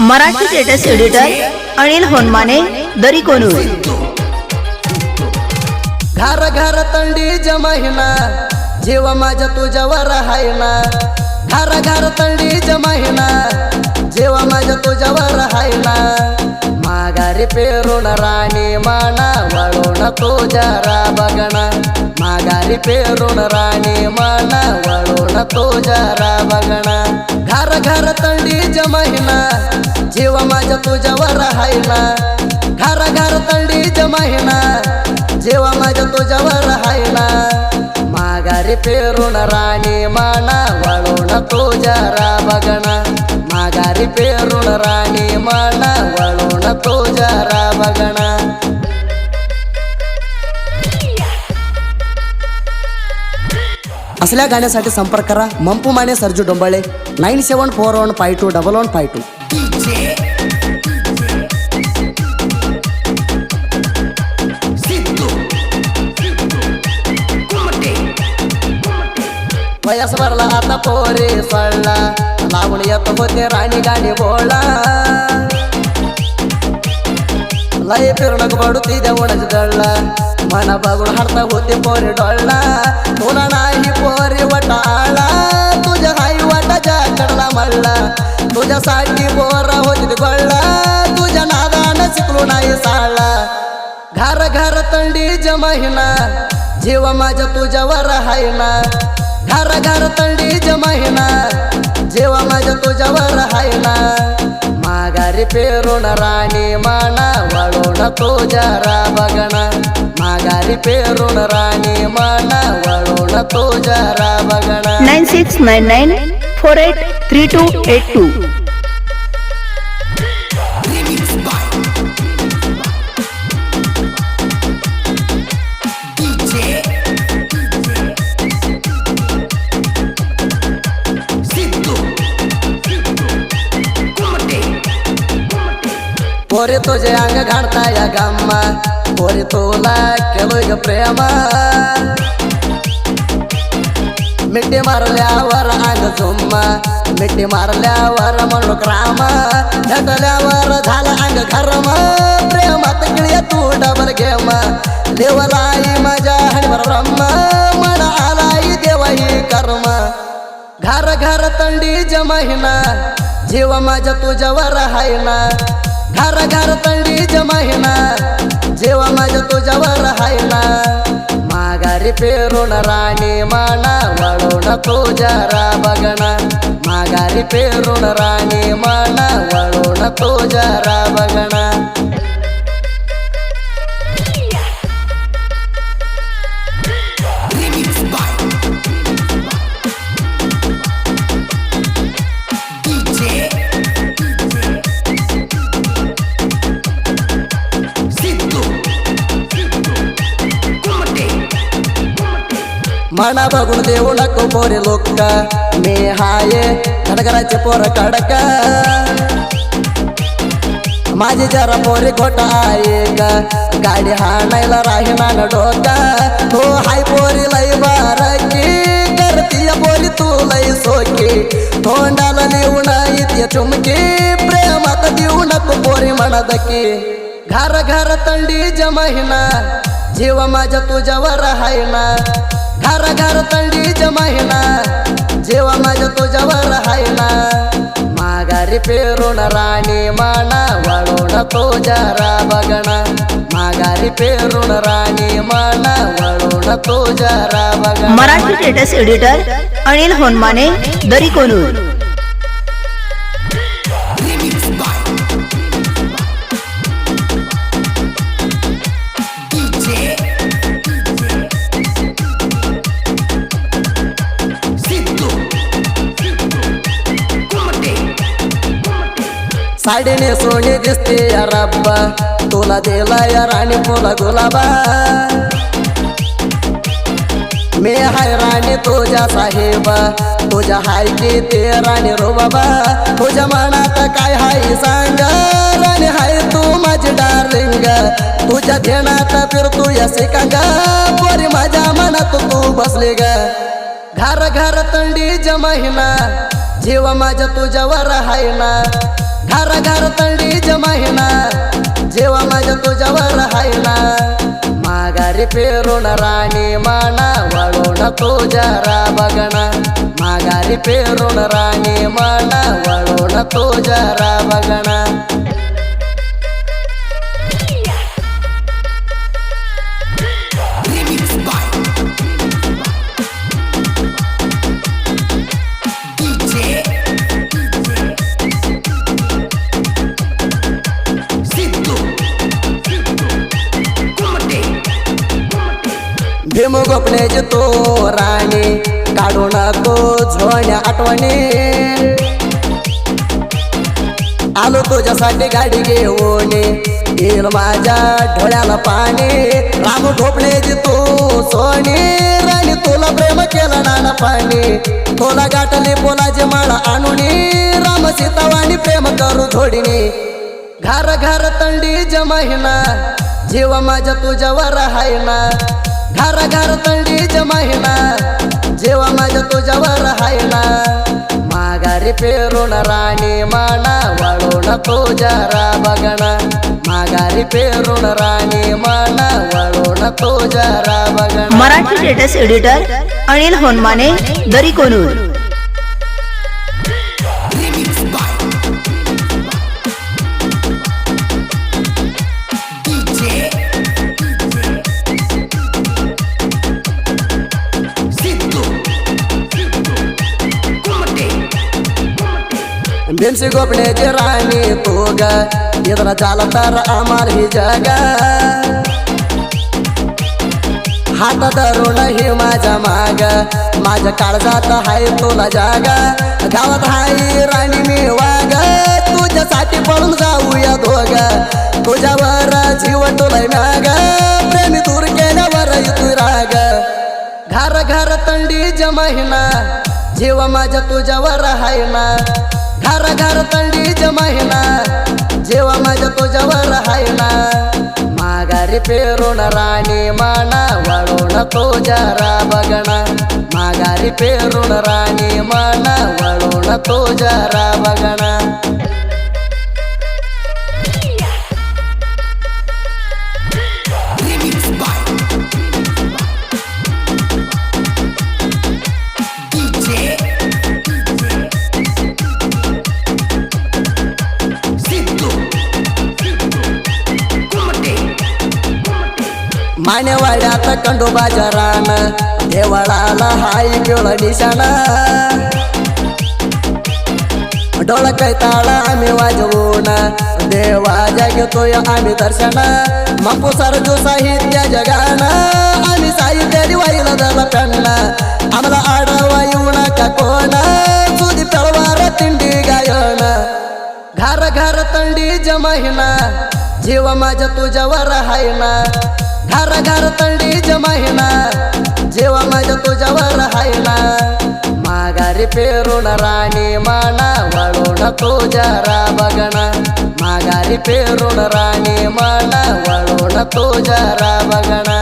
Marathi status editor Anil Honmane Dari Konur. घर घर तंडी जमाहिना जीव माझ्या तुझ्यावर आहे ना घर घर तंडी जमाहिना जीव माझ्या तुझ्यावर आहे ना माघारी पेरून राणी माना वळून तुझ्या रा बगणा माघारी पेरून राणी माना वळून तुझ्या रा बगणा घर घर तंडी जमाहिना जीव माझ्या तुझ्यावर आहे ना घर घर तंडी जमाहिना जेव्हा माझ्या तुझ्यावर आहे ना माघारी पेरून राणी माना वळून तुझ्या रा बगणा माघारी पेरून राणी माना वळून तुझ्या रा असल्या गाण्यासाठी संपर्क करा मंपू Mane Sarju Dombale nine seven four one five two double one five two वयस भरला आता पोरे सळला लावून येत होते राणी गाणी बोला लय फिरणक पडती देवणच जळला मना बघून हरता होते पोरे डोळला तुला नाही पोरे वटाळा तुझ्या हाई वाटाच्या कडला मल्ला. तुझ्यासाठी बोरा होते गळला. तुझ्या नादानं शिकलो नाही साळला घर घर तंडी जमाहिना जीव माझ्या तुझ्यावर आहे ना घर घर तंडी जमाहिना जेव्हा माझ्या तुझ्यावर आहे ना ಗಾದಿ ಪೇರೋಣ ರಾಣಿ ಮಾಣ ವಳೋಣ ತೋಜಾರ ಬಗಣ ಮಾಗಾರಿ ಪೇರೋಣ ರಾಣಿ ಮಾಣ ವಳೋಣ ತೋಜಾರ ಬಗಣ nine six nine nine four eight three two eight two. पोरी तुझे अंग घालता या गम्मा पोरे तुला केलोय ग प्रेमा. मिठी मारल्यावर अंग झुम्मा. मिठी मारल्यावर म्हणलो क्रामा ढकल्यावर झाला अंग खरमा प्रेमात गिळ्या तू डबल घेमा. देवलाई माझ्या हणवर ब्रह्मा. मला आलाई देवाई कर्म. घर घर तंडी जमाहिना जीव माझ्या तुझ्यावर आहे ना घर घर तंडी जमाहिना जीव माझ्या तुझ्यावर आहे ना माघारी पेरून राणी माना वळून तुझ्या रा बगणा माघारी पेरून राणी माना वळून तुझ्या रा बगणा मना बघून देऊ नको पोरे लोक मी हाये धनगराचे पोर कडक माझी जरा पोरे खोट आहे का गाडी हाणायला राहिना न डोका तो हाय पोरी लय बारकी करती पोरी तू लय सोकी तोंडाला लिहून इथे चुमकी प्रेमात देऊ नको पोरी म्हणत की घर घर तंडी जमाहिना जीव माझ्या तुझ्यावर आहे ना घर घर तंडी जमाहिना जीव माझ्या तुझ्यावर आहे ना माघारी पेरून राणी माना वळून तुझ्या रा बगणा माघारी पेरून राणी माना वळून तुझ्या रा बगणा मराठी टेटस एडिटर अनिल होनमाने दरी कोनूर साडीने सोने दिसते या रब्बा. तुला दिला या राणी फुला गुलाबा. मी हाय राणी तुझ्या साहेबा. तुझ्या हाय की ते राणी रो बाबा तुझ्या मनात काय हाय सांग. राणी हाय तू माझी डार्लिंग तुझ्या ध्यानात फिरतो या सिकांग पोरी माझ्या मनात तू बसले ग. घर घर तंडी जमाहिना जीव माझ्या तुझ्यावर हाय ना. घर घर तंडी जमाहिना जेव्हा माझ्या तुझ्यावर हाय ना माघारी पेरून राणी माना वळून तुझ्या बगणा माघारी पेरून राणी माना वळून तुझ्या बगणा भीम गोपण्याची तो राणी काढू नको झोण्या आठवणी. आलो तुझ्यासाठी गाडी घेऊन येईल माझ्या डोळ्याला पाणी. राम ढोपण्याची तू सोनी राणी तुला प्रेम केला नाना पाणी. तुला गाठली पोलाची माळा आणून राम सीतावाणी प्रेम करू झोडीने घर घर तंडी जमाहिना जीव माझ्या तुझ्यावर हाय ना घर घर तंडी जमाहिना जीव माझ्या तुझ्यावर हाय ना माघारी पेरून राणी माना वळून तुझ्या बगणा माघारी पेरून राणी माना वळून तुझ्या बघणा मराठी लेटेस्ट एडिटर अनिल होनमाने दरी कोनूर. बिनसी गोपण्याची राणी तू ग. इथं झाला तर आम्हाला ही जग. हात धरून ही माझ्या माग. माझ्या काळजात हाय तुला जागा. गावात हाय राणी मी वाग. तुझ्यासाठी पळून जाऊया दोघ. तुझ्यावर जीव तुला म्याग. प्रेमी दूर केल्यावर तू राग. घर घर तंडी जमाहिना जीव माझ्या तुझ्यावर हाय ना. घर घर तंडी जमाहिना जीव माझ्या तुझ्यावर हाय ना माघारी पेरून राणी माना वळून तुझ्या बगणा माघारी पेरून राणी माना वळून तुझ्या बगणा ಮಾನೆ ಒಳ್ಯಾತ ಕಂಡು ಬಾಜರಾನ, ದೇವಳಾಲ ಹಾಯಿ ಬೀಳ ನಿಶಾನ ಡೊಳ ಕೈತಾಳ ಆಮಿ ವಾಜವೋಣ ದೇವಾ ಜಗತೋಯ ಆಮಿ ದರ್ಶನ. ಮಪ್ಪು ಸರಜು ಸಾಹಿತ್ಯ ಜಗಾನ, ಆಮಿ ಸಾಹಿತ್ಯ ವೈಲದಲ ಕಣ್ಣ ಅಮಲ ಆಡವ ಇವಣ ಕಕೋಣ ಸುದಿ ತಳವಾರ ತಿಂಡಿ ಗಾಯೋಣ ಘರ ಘರ ತಂಡಿ ಜಮಹಿನ, ಜೀವ ಮಾಜ ತುಜವರ ಹೈನ. हाय ना घर घर तंडी जमाहिना जीव माझ्या तुझ्यावर हाय ना माघारी पेरून राणी माना वळून तुझ्या बगणा माघारी पेरून राणी माना वळून तुझ्या बगणा